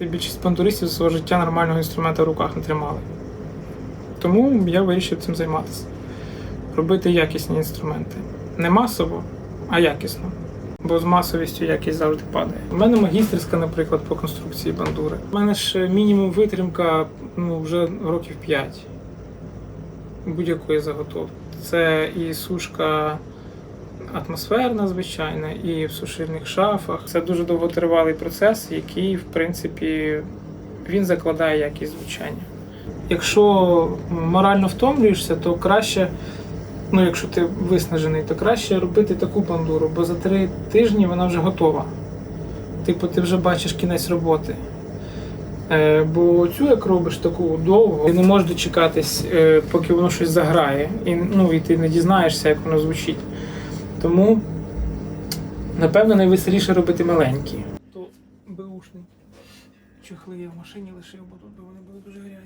Більшість бандуристів свого життя нормального інструмента в руках не тримали. Тому я вирішив цим займатися. Робити якісні інструменти. Не масово, а якісно. Бо з масовістю якість завжди падає. У мене магістерська, наприклад, по конструкції бандури. У мене ж мінімум витримка ну, вже років 5 будь-якої заготовки. Це і сушка атмосферна, звичайна, і в сушильних шафах. Це дуже довготривалий процес, який, в принципі, він закладає якість звучання. Якщо морально втомлюєшся, то краще, ну якщо ти виснажений, то краще робити таку бандуру, бо за три тижні вона вже готова. Типу, ти вже бачиш кінець роботи. Е, бо цю, як робиш таку довго, ти не можеш дочекатись, е, поки воно щось заграє, і, ну, і ти не дізнаєшся, як воно звучить. Тому, напевно, найвеселіше робити маленькі. То беушний чохли я в машині лишив, бо тут вони були дуже грязні.